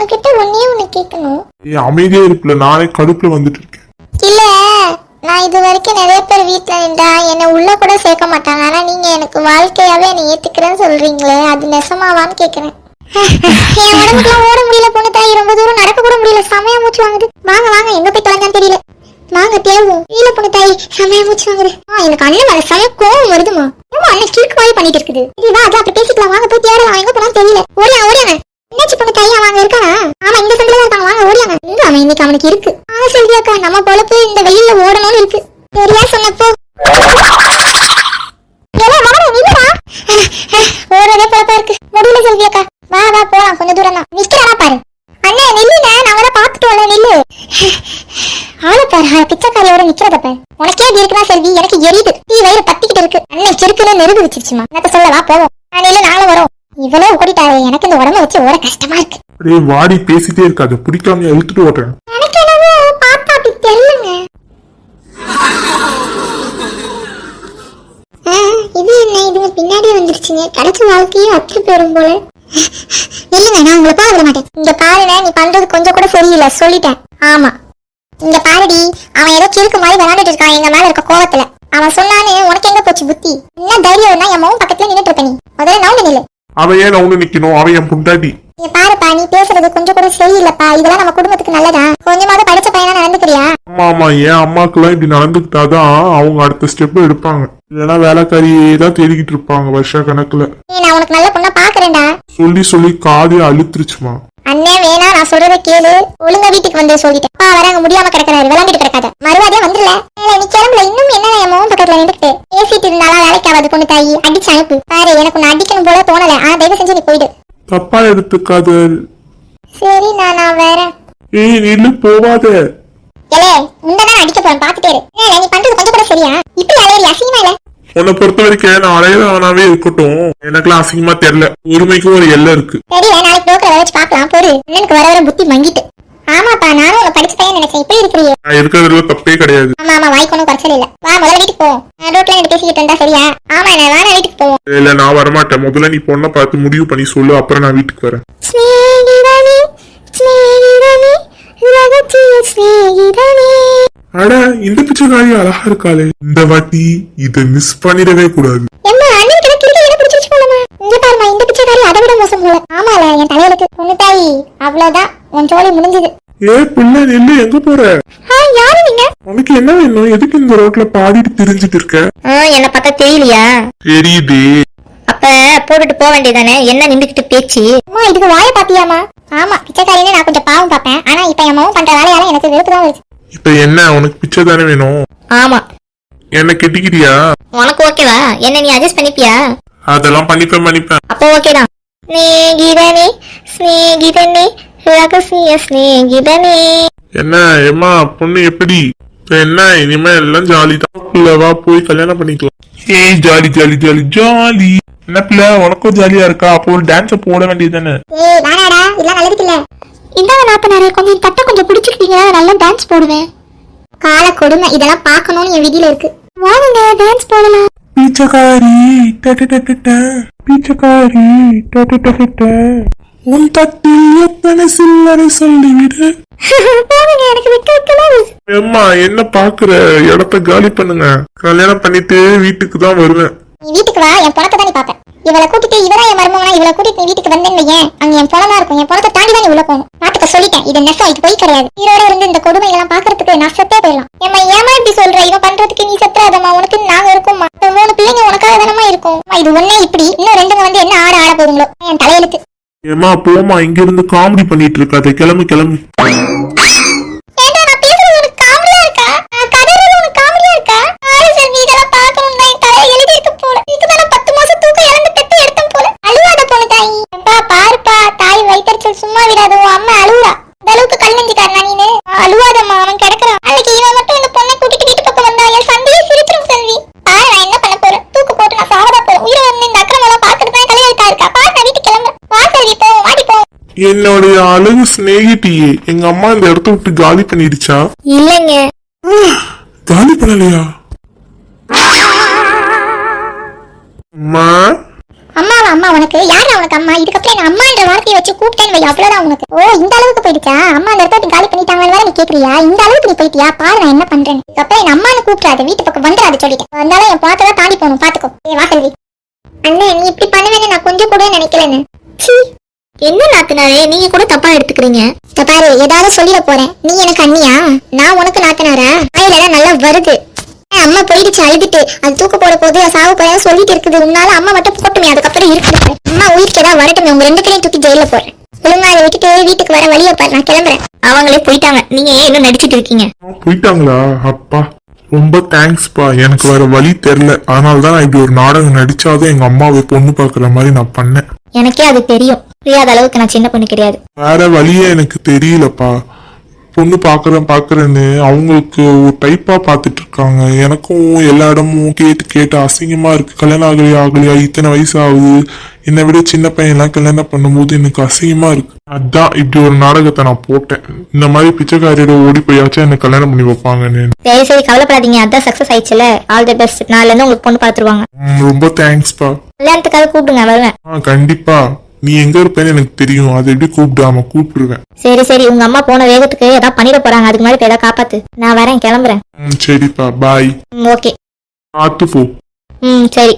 உங்ககிட்ட ஒன்னே ஒண்ணு கேட்கணும் ஏ அமைதியா இருப்பில நானே கடுப்புல வந்துட்டு இருக்கேன் இல்ல நான் இது வரைக்கும் நிறைய பேர் வீட்ல நின்றா என்னை உள்ள கூட சேர்க்க மாட்டாங்க. ஆனா நீங்க எனக்கு வாழ்க்கையாவே என்னை ஏத்துக்கிறேன்னு சொல்றீங்களே அது நெசமாவான்னு கேக்குறேன். என் உடம்புக்குலாம் ஓட முடியல பொண்ணு தாய் ரொம்ப தூரம் நடக்க கூட முடியல செமையா மூச்சு வாங்குது. வாங்க வாங்க எங்க போய் தொலைஞ்சான்னு தெரியல. வாங்க தேவும். இல்ல பொண்ணு தாய் செமையா மூச்சு வாங்குது. ஆ எனக்கு அண்ணன் மேல செமையா கோவம் வருதுமா ஏமா அண்ணன் கிழக்கு மாதிரி பண்ணிட்டு இருக்குது? சரி வா அதான் அப்படி பேசிக்கலாம். வாங்க போய் தேடலாம். எங்க போனாலும் தெரியல. ஓடியா ஓடியாங்க என்னாச்சு பொண்ணு தாய் அவன் இருக்கானா ஆமா இந்த சந்தில தான் இருக்காங்க வாங்க ஓடியாங்க. எங்க அவன் இன்னைக்கு அவனுக்கு இருக்கு. ஆ செல்வி அக்கா நம்ம பொழப்பு இந்த வெயில்ல ஓடணும்னு இருக்கு. சரியா சொன்னப்போ? ஓடுறதே பொழப்பா இருக்கு. முடியல செல்வி அக்கா. வா வா போலாம். கொஞ்ச தூரம் தான். நிக்கிறானா பாரு. அண்ணே நில்லுண்ணே நான் தான் பாத்துட்டு வரல நில்லு. ஆளு பாரு. ஆளு பிச்சைக்காரியோட நிக்கிறத பாரு. உனக்கே இப்படி இருக்குன்னா செல்வி? எனக்கு எரியுது. தீ வயிறு பத்திக்கிட்டு இருக்கு. அண்ணன் கிறுக்குன்னு நெருகு வச்சிருச்சுமா. என்னத்த சொல்ல வா போவோம். ஆ, நில்லு நாங்களும் வரோம். இவ்வளவு ஓடிட்டாரு எனக்கு இந்த உடம்ப வச்சு ஓட கஷ்டமா இருக்கு. அடே வாடி பேசிட்டே இருக்காது பிடிக்காம இழுத்துட்டு ஓட்டுறேன். எனக்கு என்னவோ பார்த்தா அப்படி தெரியலங்க. ஆ, இது என்ன இதுங்க பின்னாடி வந்துருச்சுங்க. கிடைச்ச வாழ்க்கையும் அத்து போயிரும் போல. இல்லைங்க நான் உங்களை போக விட மாட்டேன். இங்க பாருங்க நீ பண்றது கொஞ்சம் கூட சரியில்லை சொல்லிட்டேன். ஆமா. இங்க பாருடி அவன் ஏதோ கிறுக்கு மாதிரி விளையாண்டுட்டு இருக்கான் எங்க மேல இருக்க கோவத்துல. அவன் சொன்னானே உனக்கு எங்க போச்சு புத்தி? என்ன தைரியம்னா என் மகன் பக்கத்துல நின்னுட்டு நீ. முதல்ல நவுண்டு நில்லு. அவன் ஏன் அவனு நிக்கணும் அவன் என் புண்டாட்டி பாருப்பா நீ பேசுறது கொஞ்சம் கூட சரியில்லைப்பா. இதெல்லாம் நம்ம குடும்பத்துக்கு நல்லதா? கொஞ்சமாவது படிச்ச பையனா நடந்துக்கிறியா? ஆமா ஆமா என் அம்மாக்கெல்லாம் இப்படி நடந்துக்கிட்டாதான் அவங்க அடுத்த ஸ்டெப் எடுப்பாங்க. இல்லைன்னா வேலைக்காரியே தான் தேடிக்கிட்டு இருப்பாங்க வருஷ கணக்குல. நான் உனக்கு நல்ல பொண்ணா பாக்குறேன்டா. சொல்லி சொல்லி காதே அழுத்துருச்சுமா. அண்ணே வேணா நான் சொல்றத கேளு. ஒழுங்கா வீட்டுக்கு வந்து சொல்லிட்டேன். அப்பா வர அங்க முடியாம கிடக்குறாரு விளாண்டுட்டு கிடக்காத. மறுவாதியா வந்துடல ஏலே, நீ கிளம்பல. இன்னும் என்ன என் மகன் பக்கத்துல நின்றுட்டு பேசிட்டு இருந்தாலும் வேலைக்கு ஆகாது பொண்ணு தாயி. அடிச்சு அனுப்பு. பாரு எனக்கு உன்னை அடிக்கணும் போல தோணல. ஆனா தயவு செஞ்சு நீ போயிடு. தப்பா எடுத்துக்காத. சரி நான் நான் வேற. ஏய் நில்லு போவாத. ஏலே முன்னதான் அடிக்க போறேன். பாத்துட்டே இரு. ஏலே, நீ பண்றது கொஞ்சம் கூட சரியா? இப்படி அலையறி அசிங்கமா இல்ல? உன்னை பொறுத்த வரைக்கும் நான் அலையறவனாவே இருக்கட்டும். எனக்கெல்லாம் அசிங்கமா தெரியல. உரிமைக்கும் ஒரு எல்லை இருக்கு. தெரியல நாளைக்கு புரோக்கரை வச்சு பார்க்கலாம். பொறு. அண்ணனுக்கு வர வர புத்தி மங்கிட்டு. ஆமாப்பா நானும் உங்க படிச்ச பையன் நினைச்சேன். இப்படி இருக்கிறியே. நான் இருக்கிறதுல தப்பே கிடையாது. ஆமா ஆமா வாய்க்கு ஒன்றும் குறைச்சல் இல்ல. வா முதல்ல வீட்டுக்கு போவோம் நான் ரோட்ல நின்று பேசிக்கிட்டு இருந்தா சரியா? ஆமா நான் வேணா வீட்டுக்கு போவோம். இல்ல நான் வரமாட்டேன். முதல்ல நீ பொண்ணை பார்த்து முடிவு பண்ணி சொல்லு அப்புறம் நான் வீட்டுக்கு வரேன். ஸ்நேகிதனே ஸ்நேகிதனே ரகசிய ஸ்நேகிதனே அட இந்த பிச்சைக்காரி அழகா இருக்காளே. இந்த வாட்டி இத மிஸ் பண்ணிடவே கூடாது. எம்மா அண்ணன் கிட்ட கிறுக்க என்ன பிடிச்சிருச்சு போலமா இங்க பாருமா இந்த பிச்சைக்காரி அதை விட மோசம் போல. ஆமால என் தலையிலுக்கு பொண்ணு தாயி அவ்வளவுதான். உன் ஜோலி முடிஞ்சது. ஏ பிள்ளை நெல்லு எங்க போற? யாரு நீங்க? உனக்கு என்ன வேணும்? எதுக்கு இந்த ரோட்ல பாடிட்டு திரிஞ்சிட்டு இருக்க? என்ன பார்த்தா தெரியலையா? தெரியுது. அப்ப போட்டுட்டு போக வேண்டியதானே என்ன நின்றுக்கிட்டு பேச்சு? அம்மா இதுக்கு வாயை பாத்தியாமா ஆமா பிச்சைக்காரின்னு நான் கொஞ்சம் பாவம் பார்ப்பேன். ஆனா இப்ப என் மகன் பண்ற வேலையால எனக்கு வெறுப்பு தான் வருது. இப்ப என்ன? உனக்கு பிச்சை தானே வேணும்? ஆமா. என்ன கெட்டிக்கிறியா உனக்கு ஓகேவா? என்ன நீ அட்ஜஸ்ட் பண்ணிப்பியா? அதெல்லாம் பண்ணிப்பேன் பண்ணிப்பேன். அப்போ ஓகே தான். ஸ்நேகிதனே ரகசிய ஸ்நேகிதனே என்ன ஏம்மா பொண்ணு எப்படி? என்ன இனிமே எல்லாம் ஜாலி தான். போய் கல்யாணம் பண்ணிக்கலாம். ஏய் ஜாலி ஜாலி ஜாலி ஜாலி என்ன பிள்ளை உனக்கும் ஜாலியா இருக்கா? அப்போ ஒரு டான்ஸ போட வேண்டியது தானே ஏய் இந்தாங்க நாத்தனாரே கொஞ்சம் தட்டை கொஞ்சம் பிடிச்சிக்கிட்டீங்கன்னா நல்லா டான்ஸ் போடுவேன். கால கொடுமை இதெல்லாம் பார்க்கணும்னு என் விதியில இருக்கு. வாங்க டான்ஸ் போடலாம். பீச்சக்காரி டடடடட, பீச்சக்காரி டடடடட. உன் தட்டில் எத்தனை சில்லறை சொல்லிவிடு. ஏம்மா என்ன பாக்குற இடத்த காலி பண்ணுங்க. கல்யாணம் பண்ணிட்டு வீட்டுக்கு தான் வருவேன். நீ வீட்டுக்கு வா என் பணத்தை தான் நீ பாப்ப இவளை கூட்டிட்டு இவரா என் மருமகனா? இவளை கூட்டிட்டு நீ வீட்டுக்கு வந்தேன்னு வையேன். அங்க என் பணமா இருக்கும். என் பணத்தை தாண்டி தான் நீ உள்ள போகணும். நாட்டுக்க சொல்லிட்டேன். இது நெசம் இது போய் கிடையாது. ஈரோட இருந்து இந்த கொடுமைகள்லாம் பாக்குறதுக்கு நான் செத்தே போயிடலாம். ஏம்மா ஏமா இப்படி சொல்ற? இவன் பண்றதுக்கு நீ செத்துறாதம்மா. உனக்கு நாங்க இருக்கோம்மா. மூணு பிள்ளைங்க உனக்காக தானமா இருக்கும் இது ஒண்ணே இப்படி. இன்னும் ரெண்டுங்க வந்து என்ன ஆட ஆட போதுங்களோ என் தலையெழுத்து. ஏம்மா போமா இங்க இருந்து காமெடி பண்ணிட்டு இருக்காத கிளம்பு கிளம்பு ஏண்டா நான் பேசுறது உனக்கு காமெடியா இருக்கா நான் கதறது உனக்கு காமெடியா இருக்கா ஆளு சார் நீ இதெல்லாம் பார்க்கணும் தான் என் தலையில எழுதி இருக்கு போல இதுக்கு நான் பத்து மாசம் தூக்கம் இழந்து பெத்து எடுத்தேன் போல அழுவாத போல தாயி அப்பா பாருப்பா தாய் வயிற்றுச்சல் சும்மா விடாத உன் அம்மா அழுவுறா இந்த அளவுக்கு கல் நெஞ்சுக்காரனா நீனு அழுவாதம்மா அவன் கிடக்குறான் அன்னைக்கு இவன் மட்டும் இந்த பொண்ணை கூட்டிட்டு வீட்டு பக்கம் வந்தா என் சந்தையே சிரிச்சிரும் செல்வி பாரு நான் என்ன பண்ண போறேன் தூக்கு போட்டு நான் சாவதா போறேன் உயிரை வந்து இந்த அக்கிரமெல்லாம் பார்க்கறது தான் தலையெழுத்தா இருக்கா பாரு நான் வீட்டுக்கு கிளம்புறேன் வா செல்வி போவோம் வாடி போவோம் என்னுடைய அழகு சிநேகிட்டியே எங்க அம்மா இந்த இடத்த விட்டு காலி பண்ணிடுச்சா? இல்லைங்க. காலி பண்ணலையா? அம்மா? அம்மாவா அம்மா உனக்கு யாரா உனக்கு அம்மா? இதுக்கப்புறம் என்ன அம்மான்ற வார்த்தையை வச்சு கூப்பிட்டேன்னு வை அவ்வளவுதான் உனக்கு. ஓ இந்த அளவுக்கு போயிடுச்சா? அம்மா அந்த இடத்த காலி பண்ணிட்டாங்கன்னு வேற நீ கேக்குறியா? இந்த அளவுக்கு நீ போயிட்டியா? பாரு நான் என்ன பண்றேன்னு. இதுக்கப்புறம் என் அம்மானு கூப்பிடாது வீட்டு பக்கம் வந்துடாது சொல்லிட்டேன். வந்தாலும் என் பாத்ததான் தாண்டி போகணும். பாத்துக்கோ. ஏ வா அண்ணே நீ இப்படி பண்ணுவேன்னு நான் கொஞ்சம் கூட நினைக்கலன்னு என்ன நாத்தனாரே நீங்க கூட தப்பா எடுத்துக்கிறீங்க? இத பாரு ஏதாவது சொல்லிட போறேன். நீ எனக்கு அண்ணியா? நான் உனக்கு நாத்தனாரா? வாயிலெல்லாம் நல்லா வருது. ஏன் அம்மா போயிடுச்சு அழுதுட்டு. அது தூக்க போட போது சாவு போறேன் சொல்லிட்டு இருக்குது. உன்னால அம்மா மட்டும் போட்டுமே அதுக்கப்புறம் இருக்குது அம்மா உயிருக்கு ஏதாவது வரட்டுமே உங்க ரெண்டு பேரையும் தூக்கி ஜெயில போடுறேன். ஒழுங்கா அதை விட்டுட்டு வீட்டுக்கு வர வழியை பாரு நான் கிளம்புறேன். அவங்களே போயிட்டாங்க. நீங்க ஏன் இன்னும் நடிச்சிட்டு இருக்கீங்க? போயிட்டாங்களா? அப்பா ரொம்ப தேங்க்ஸ்ப்பா எனக்கு வேற வழி தெரில அதனால தான் நான் இப்படி ஒரு நாடகம் நடிச்சாதான் எங்க அம்மாவை பொண்ணு பார்க்குற மாதிரி நான் பண்ணேன். எனக்கே அது தெரியும். புரியாத அளவுக்கு நான் சின்ன பொண்ணு கிடையாது. வேற வழியே எனக்கு தெரியலப்பா. பொண்ணு பார்க்கறேன் பார்க்கறேன்னு அவங்களுக்கு ஒரு டைப்பா பார்த்துட்டு இருக்காங்க. எனக்கும் எல்லா இடமும் கேட்டு கேட்டு அசிங்கமா இருக்கு. கல்யாணம் ஆகலையா ஆகலையா இத்தனை வயசு ஆகுது. என்னை விட சின்ன பையன்லாம் கல்யாணம் பண்ணும்போது எனக்கு அசிங்கமா இருக்கு. அதான் இப்படி ஒரு நாடகத்தை நான் போட்டேன். இந்த மாதிரி பிச்சைக்காரியோட ஓடி போயாச்சும் என்ன கல்யாணம் பண்ணி வைப்பாங்கன்னு. சரி சரி கவலைப்படாதீங்க. அதான் சக்சஸ் ஆயிடுச்சுல. ஆல் தி பெஸ்ட் நாளில இருந்து உங்களுக்கு பொண்ணு பார்த்துருவாங்க ம், ரொம்ப தேங்க்ஸ்ப்பா கல்யாணத்துக்காக கூப்பிடுங்க வருவேன். கண்டிப்பா. நீ எங்க இருப்பேன்னு எனக்கு தெரியும். அதை எப்படி கூப்பிடாம கூப்பிடுவேன். சரி சரி உங்க அம்மா போன வேகத்துக்கு ஏதாவது பண்ணிட போறாங்க. அதுக்கு இப்ப ஏதாவது காப்பாத்து. நான் வரேன் கிளம்புறேன். ம் சரிப்பா பாய் ஓகே. பார்த்து போ. ம் சரி.